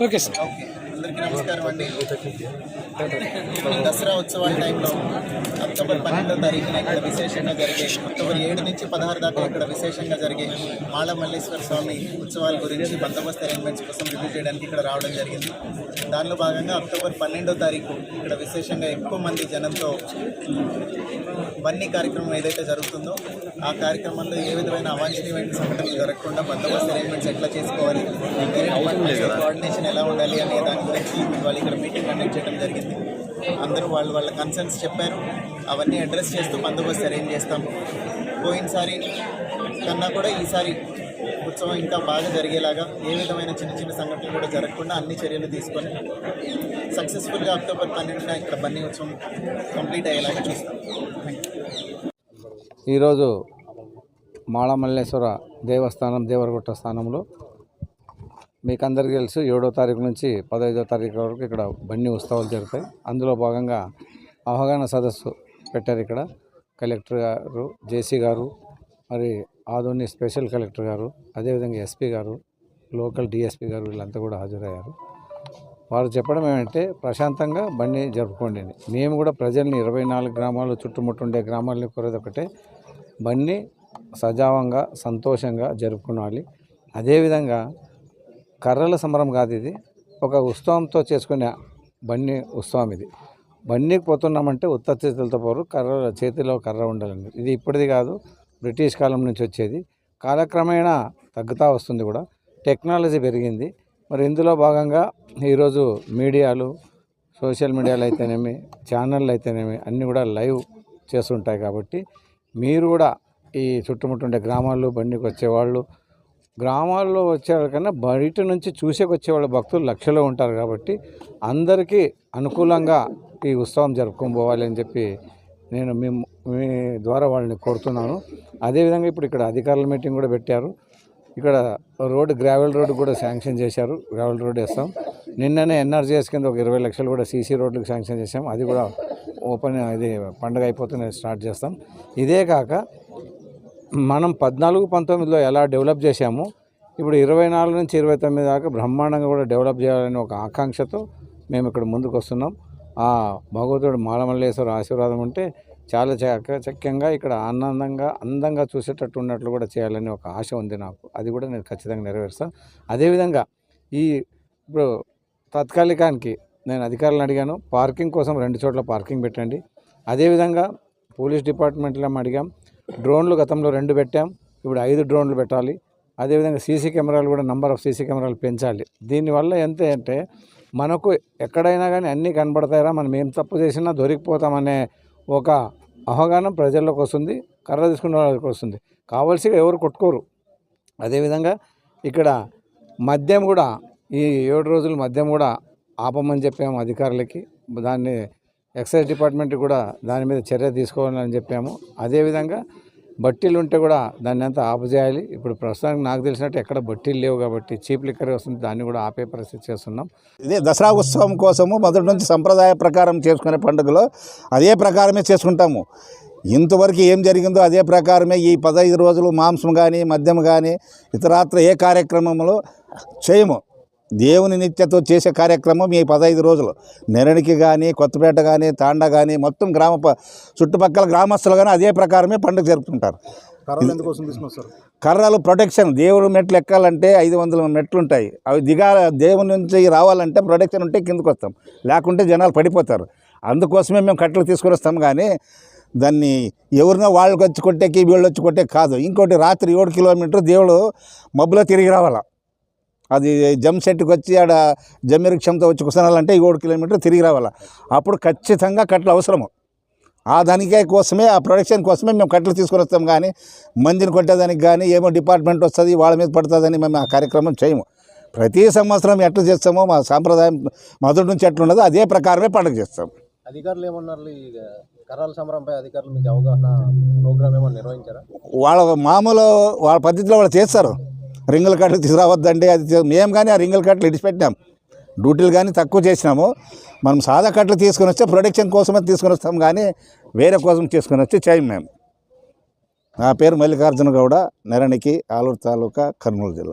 Okay, sir. Okay. నమస్కారం అండి. దసరా ఉత్సవాల టైంలో అక్టోబర్ పన్నెండో తారీఖున ఇక్కడ విశేషంగా జరిగే అక్టోబర్ ఏడు నుంచి పదహారు దాకా ఇక్కడ విశేషంగా జరిగే మాళ మల్లేశ్వర స్వామి ఉత్సవాల గురించి బందోబస్తు అరేంజ్మెంట్స్ కోసం రివ్యూ చేయడానికి ఇక్కడ రావడం జరిగింది. దానిలో భాగంగా అక్టోబర్ పన్నెండో తారీఖు ఇక్కడ విశేషంగా ఎక్కువ మంది జనంతో బన్నీ కార్యక్రమం ఏదైతే జరుగుతుందో ఆ కార్యక్రమంలో ఏ విధమైన అవాంఛనీయమైన సంఘటనలు జరగకుండా బందోబస్తు అరేంజ్మెంట్స్ ఎట్లా చేసుకోవాలి కోఆర్డినేషన్ ఎలా ఉండాలి అనే దాని గురించి వాళ్ళు ఇక్కడ మీటింగ్ కండక్ట్ చేయడం జరిగింది. అందరూ వాళ్ళు వాళ్ళ కన్సర్న్స్ చెప్పారు. అవన్నీ అడ్రస్ చేస్తూ బందోబస్తు అరేంజ్ చేస్తాం. పోయినసారి కన్నా కూడా ఈసారి ఉత్సవం ఇంకా బాగా జరిగేలాగా ఏ విధమైన చిన్న చిన్న సంఘటనలు కూడా జరగకుండా అన్ని చర్యలు తీసుకొని సక్సెస్ఫుల్గా అక్టోబర్ పన్నెండున ఇక్కడ బన్నీ ఉత్సవం కంప్లీట్ అయ్యేలాగా చూస్తాం. ఈరోజు మాళమల్లేశ్వర దేవస్థానం దేవరగుట్ట స్థానంలో మీకు అందరికీ తెలుసు ఏడో తారీఖు నుంచి పదహైదో తారీఖు వరకు ఇక్కడ బండి ఉత్సవాలు జరుగుతాయి. అందులో భాగంగా అవగాహన సదస్సు పెట్టారు ఇక్కడ కలెక్టర్ గారు జేసీ గారు మరి ఆదోని స్పెషల్ కలెక్టర్ గారు అదేవిధంగా ఎస్పీ గారు లోకల్ డిఎస్పీ గారు వీళ్ళంతా కూడా హాజరయ్యారు. వారు చెప్పడం ఏమంటే ప్రశాంతంగా బండి జరుపుకోండి మేము కూడా ప్రజల్ని ఇరవై నాలుగు గ్రామాలు చుట్టుముట్టుండే గ్రామాలని కోరేది ఒకటే బండి సజావంగా సంతోషంగా జరుపుకోవాలి. అదేవిధంగా కర్రల సంబరం కాదు ఇది. ఒక ఉత్సవంతో చేసుకునే బండి ఉత్సవం ఇది. బండికి పోతున్నామంటే ఉత్త చేతులతో పోరు కర్ర చేతిలో కర్ర ఉండాలండి. ఇది ఇప్పటిది కాదు బ్రిటిష్ కాలం నుంచి వచ్చేది. కాలక్రమేణా తగ్గుతూ వస్తుంది కూడా. టెక్నాలజీ పెరిగింది. మరి ఇందులో భాగంగా ఈరోజు మీడియాలు సోషల్ మీడియాలు అయితేనేమి ఛానళ్ళు అయితేనేమి అన్నీ కూడా లైవ్ చేస్తుంటాయి కాబట్టి మీరు కూడా ఈ చుట్టుముట్టుండే గ్రామాల్లో బండికి వచ్చేవాళ్ళు గ్రామాల్లో వచ్చేవాళ్ళకన్నా బయట నుంచి చూసేకి వచ్చేవాళ్ళ భక్తులు లక్షలో ఉంటారు కాబట్టి అందరికీ అనుకూలంగా ఈ ఉత్సవం జరుపుకొని పోవాలి అని చెప్పి నేను మీ మీ ద్వారా వాళ్ళని కోరుతున్నాను. అదేవిధంగా ఇప్పుడు ఇక్కడ అధికారుల మీటింగ్ కూడా పెట్టారు. ఇక్కడ రోడ్ గ్రావెల్ రోడ్ కూడా శాంక్షన్ చేశారు. గ్రావెల్ రోడ్ వేస్తాం. నిన్ననే ఎన్ఆర్జీఎస్ కింద ఒక ఇరవై లక్షలు కూడా సీసీ రోడ్లకు శాంక్షన్ చేసాం అది కూడా ఓపెన్ ఇది పండగ అయిపోతూనే స్టార్ట్ చేస్తాం. ఇదే కాక మనం పద్నాలుగు పంతొమ్మిదిలో ఎలా డెవలప్ చేశామో ఇప్పుడు ఇరవై నాలుగు నుంచి ఇరవై తొమ్మిది దాకా బ్రహ్మాండంగా కూడా డెవలప్ చేయాలని ఒక ఆకాంక్షతో మేము ఇక్కడ ముందుకు వస్తున్నాం. ఆ భగవతుడు మాలమల్లేశ్వర ఆశీర్వాదం ఉంటే చాలా చక్కగా ఇక్కడ ఆనందంగా అందంగా చూసేటట్టు ఉన్నట్లు కూడా చేయాలని ఒక ఆశ ఉంది నాకు. అది కూడా నేను ఖచ్చితంగా నెరవేరుస్తాను. అదేవిధంగా ఈ ఇప్పుడు తాత్కాలికానికి నేను అధికారులను అడిగాను పార్కింగ్ కోసం రెండు చోట్ల పార్కింగ్ పెట్టండి. అదేవిధంగా పోలీస్ డిపార్ట్మెంట్లో అడిగాం డ్రోన్లు గతంలో రెండు పెట్టాం ఇప్పుడు ఐదు డ్రోన్లు పెట్టాలి. అదేవిధంగా సీసీ కెమెరాలు కూడా నంబర్ ఆఫ్ సీసీ కెమెరాలు పెంచాలి. దీనివల్ల ఎంత అంటే మనకు ఎక్కడైనా కానీ అన్నీ కనబడతాయరా మనం ఏం తప్పు చేసినా దొరికిపోతామనే ఒక అవగాహన ప్రజల్లోకి వస్తుంది కర్ర తీసుకునే వాళ్ళకి వస్తుంది. కావలసి ఎవరు కొట్టుకోరు. అదేవిధంగా ఇక్కడ మద్యం కూడా ఈ ఏడు రోజులు మద్యం కూడా ఆపమని చెప్పాము అధికారులకి. దాన్ని ఎక్సైజ్ డిపార్ట్మెంట్ కూడా దాని మీద చర్య తీసుకోవాలని చెప్పాము. అదేవిధంగా బట్టీలు ఉంటే కూడా దాన్ని అంతా ఆపుచేయాలి ఇప్పుడు ప్రస్తుతానికి నాకు తెలిసినట్టు ఎక్కడ బట్టీలు లేవు కాబట్టి చీప్ లిక్కర్ వస్తుంది. దాన్ని కూడా ఆపే పరిస్థితి చేస్తున్నాం. ఇదే దసరా ఉత్సవం కోసము మొదటి నుంచి సంప్రదాయ ప్రకారం చేసుకునే పండుగలో అదే ప్రకారమే చేసుకుంటాము. ఇంతవరకు ఏం జరిగిందో అదే ప్రకారమే ఈ పదహైదు రోజులు మాంసం కానీ మద్యం కానీ ఇతరాత్ర ఏ కార్యక్రమంలో చేయము. దేవుని నిత్యతో చేసే కార్యక్రమం ఈ పదహైదు రోజులు. నెరడికి కానీ కొత్తపేట కానీ తాండా కానీ మొత్తం గ్రామ చుట్టుపక్కల గ్రామస్తులు కానీ అదే ప్రకారమే పండుగ తీసుకొస్తారు కర్రలు ప్రొటెక్షన్. దేవుడు మెట్లు ఎక్కాలంటే ఐదు వందల మెట్లు ఉంటాయి అవి దిగా దేవుని నుంచి రావాలంటే ప్రొటెక్షన్ ఉంటే కిందకు వస్తాం. లేకుంటే జనాలు పడిపోతారు. అందుకోసమే మేము కట్టెలు తీసుకొని వస్తాం కానీ దాన్ని ఎవరినో వాళ్ళకి వచ్చి కొట్టేకి వీళ్ళు వచ్చి కొట్టే కాదు. ఇంకోటి రాత్రి ఏడు కిలోమీటర్ దేవుడు మబ్బులో తిరిగి రావాలా. అది జమ్ సెట్కి వచ్చి ఆడ జమ్మిరిక్షంతో వచ్చి కుసనాలంటే ఏడు కిలోమీటర్ తిరిగి రావాలా. అప్పుడు ఖచ్చితంగా కట్టెలు అవసరము. ఆ దానికే కోసమే ఆ ప్రొడక్షన్ కోసమే మేము కట్టెలు తీసుకొని వస్తాం కానీ మందిని కొట్టేదానికి కానీ ఏమో డిపార్ట్మెంట్ వస్తుంది వాళ్ళ మీద పడుతుందని మేము ఆ కార్యక్రమం చేయము. ప్రతి సంవత్సరం ఎట్లా చేస్తామో మా సాంప్రదాయం మొదటి నుంచి ఎట్లా ఉన్నదో అదే ప్రకారమే పండుగ చేస్తాం. అధికారులు ఏమన్నారు ఈ కర్రల సమరంపై అధికారులు మీకు అవగాహన ప్రోగ్రామ్ ఏమన్నా నిర్వహించారా? వాళ్ళ మామూలు వాళ్ళ పద్ధతిలో వాళ్ళు చేస్తారు. రింగుల కట్టలు తీసుకురావద్దండి అది మేము కానీ ఆ రింగుల కట్టలు ఇడిచిపెట్టినాం డ్యూటీలు కానీ తక్కువ చేసినాము. మనం సాదా కట్టలు తీసుకొని వస్తే ప్రొడక్షన్ కోసమే తీసుకొని వస్తాం కానీ వేరే కోసం తీసుకొని వచ్చి చేయం మేము. నా పేరు మల్లికార్జున గౌడ నెరణికి ఆలూరు తాలూకా కర్నూలు జిల్లా.